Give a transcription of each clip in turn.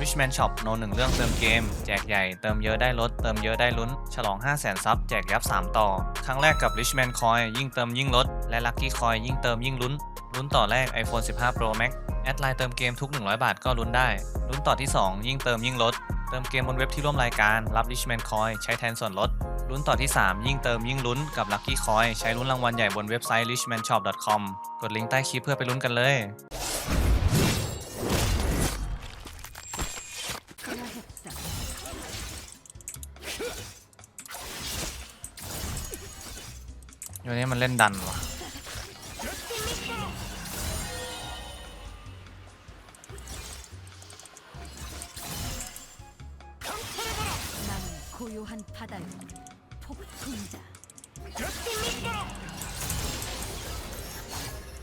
Richman Shop โนหนึ่งเรื่องเติมเกม แจกใหญ่ เติมเยอะได้ลด เติมเยอะได้ลุ้น ฉลอง 5 0 0 0 0 0ซับแจกยับ 3 ต่อ ครั้งแรกกับ Richman Coin ยิ่งเติมยิ่งลด และ Lucky Coin ยิ่งเติมยิ่งลุ้น ลุ้นต่อแรก iPhone 15 Pro Max แอดไลน์เติมเกมทุก 100 บาทก็ลุ้นได้ ลุ้นต่อที่ 2 ยิ่งเติมยิ่งลด เติมเกมบนเว็บที่ร่วมรายการ รับ Richman Coin ใช้แทนส่วนลด ลุ้นต่อที่ 3 ยิ่งเติมยิ่งลุ้น กับ Lucky Coin ใช้ลุ้นรางวัลใหญ่บนเว็บไซต์ richmanshop.com กดลิงก์ใต้คลิปเพื่อไปลุ้นกันเลย อยู่นี้มันเล่นดันว่ะ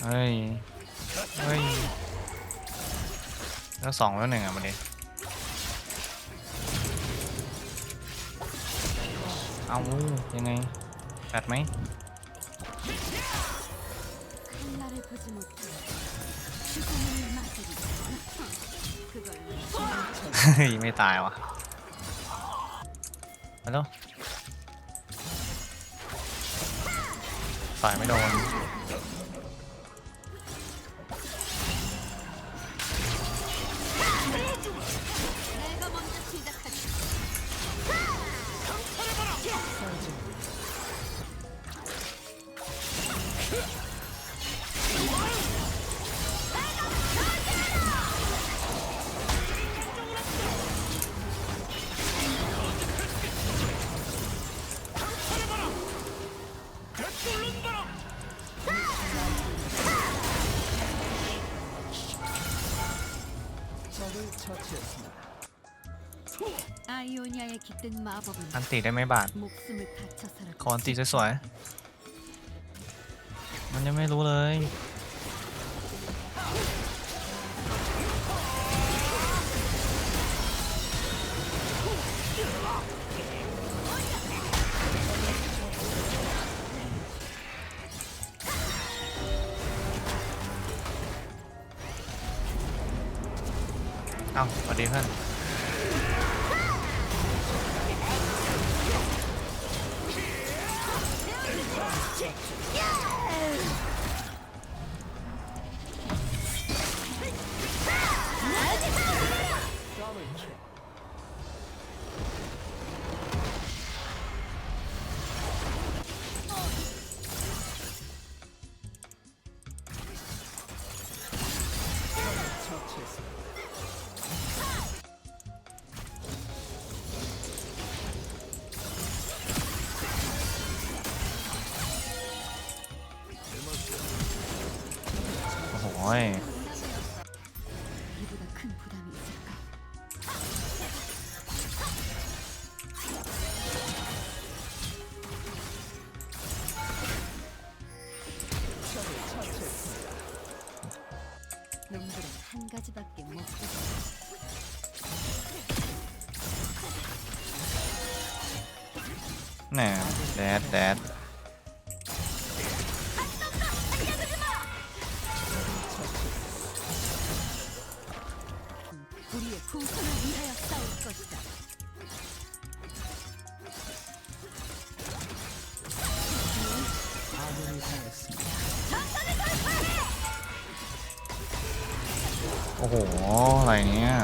เฮ้ย เฮ้ย แล้วสองแล้วหนึ่งอะมัดิเอายังไงแปดไหม 칼날을 보지 못해 죽음을 맞으리 그걸로 เฮ้ย ไม่ตายว่ะมาแล้วฝ่ายไม่โดน 아이오니아에 깃든 마법은 อันติได้ไหมบาท 목숨을 바쳐서라도 ขออันติสวยๆ มันยังไม่รู้เลย เอ้าสวัสดีเพื่อน โอ้ 어이 네, 네, 네. 위하여 싸울 것이다. 전선을 돌파해! โอ้โห อะไรเนี่ย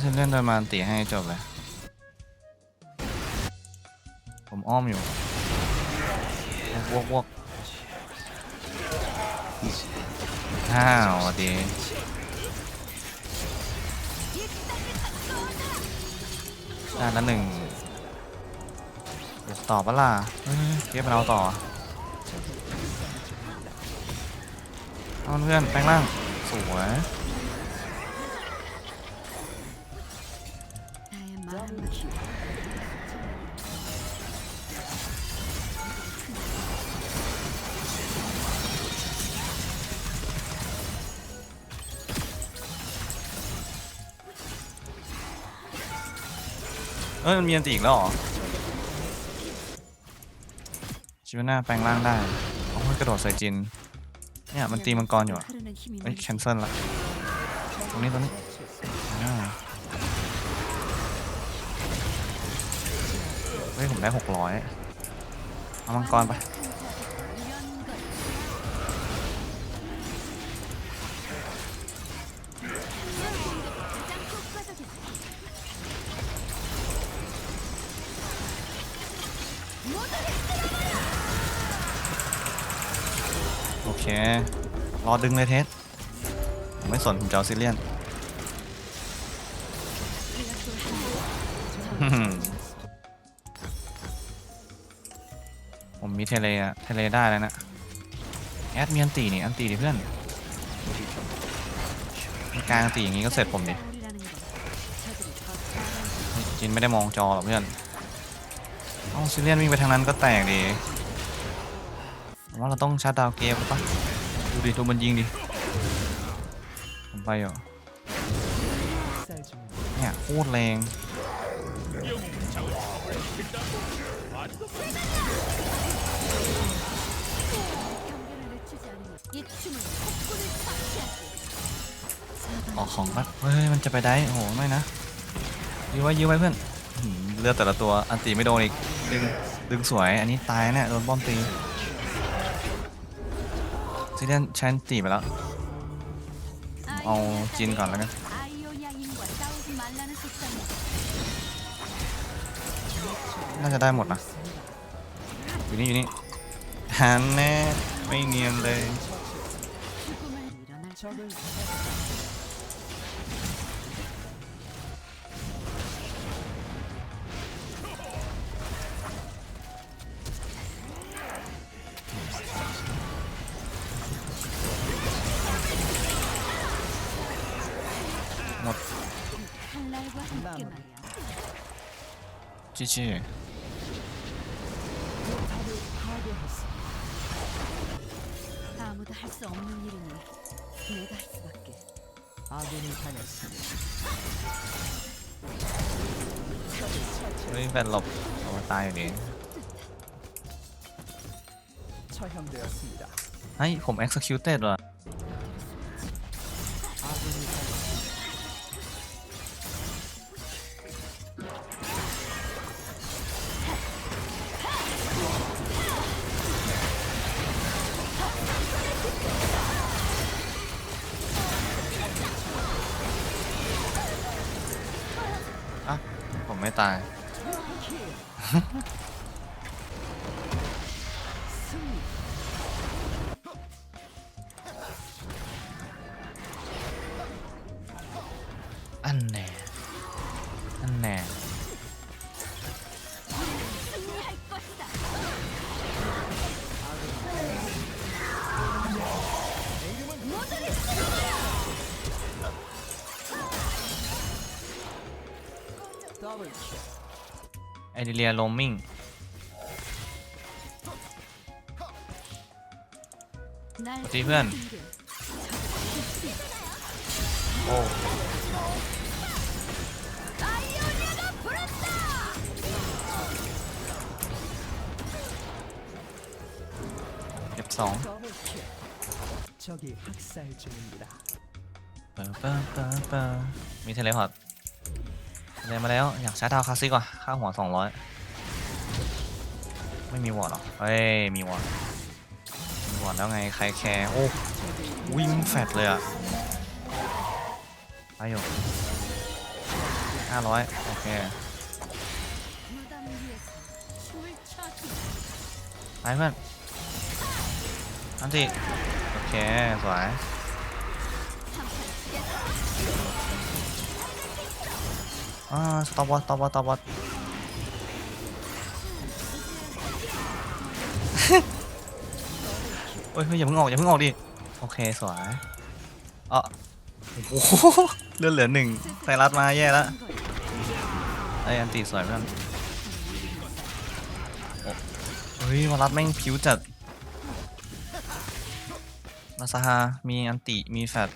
ฉันเล่นโดยมานตีให้จบเลย ผมอ้อมอยู่ วกวกห้าวดีด้านละหนึ่งเดี๋ยวต่อปะล่ะเฮ้ยเก็บมันเอาต่อ เอาเพื่อนแปลงร่าง สวย เออมันมีอันตีอีกแล้วหรอชิวานาแปลงร่างได้โอ้ยกระโดดใส่จิน เนี่ยมันตีมังกรอยู่อะเฮ้ยแคนเซิลละตรงนี้ตรงนี้อ่าเฮ้ยผมได้หกร้อยเอามังกรไป โอเค รอดึงเลยเทสผมไม่สนผมจะเอาซิเลียนผมมีเทเลอะเทเลได้แล้วนะ แอดมีอันตีนี่อันตีดิเพื่อนกลางตีอย่างนี้ก็เสร็จผมดิจินไม่ได้มองจอหรอกเพื่อน เอาซิเลียนวิ่งไปทางนั้นก็แตกดิว่าเราต้องชาร์ดาวเกมปะดูดิตัวมันยิงดิผมไปเหรอเนี่ยโคตรแรงออกของปั๊บเฮ้ย มันจะไปได้ โอ้โห ไม่นะยื้อไว้ยื้อไว้เพื่อน เลือดแต่ละตัว อันตีไม่โดนอีก ดึงดึงสวยอันนี้ตายเนี่ยโดนป้อมตีซิเลียนแชนตีไปแล้ว เอาจีนก่อนแล้วกันน่าจะได้หมดนะอยู่นี่อยู่นี่หันแน่ไม่เนียนเลย จีจี 아무도 할 수 없는 일이니 내가 할 수밖에. 아군이 당했습니다. เฮ้ยแฟนหลบเอามาตายอยู่ดี 처형되었습니다. เฮ้ย ผม executed ว่ะ ไม่ตาย อเดเลียโรมิงตีเพื่อน โอ้เก็บสองมีเทเลพอร์ต เลยมาแล้วอยากใช้ดาวคาซิกว่ะค่าหัวสองร้อยไม่มีวอร์ดหรอเฮ้ยมีวอร์ดมีวอร์ดแล้วไงใครแคร์โอ้วิ่งแฟดเลยอะไปอยู่ห้าร้อยโอเคไปเพื่อนอันทีโอเคสวย อ่าสต็อปวอสต็อปวอสต็อปวอตเฮ้ยเฮ้ยอย่าเพิ่งออกอย่าเพิ่งออกดิ โอเคสวยเอะโอ้โหเลือดเหลือหนึ่งไทยรัฐมาแย่แล้วไออันติสวยเพื่อนเฮ้ยวารัตแม่งผิวจัดมาซาฮามีอันติมีแฟด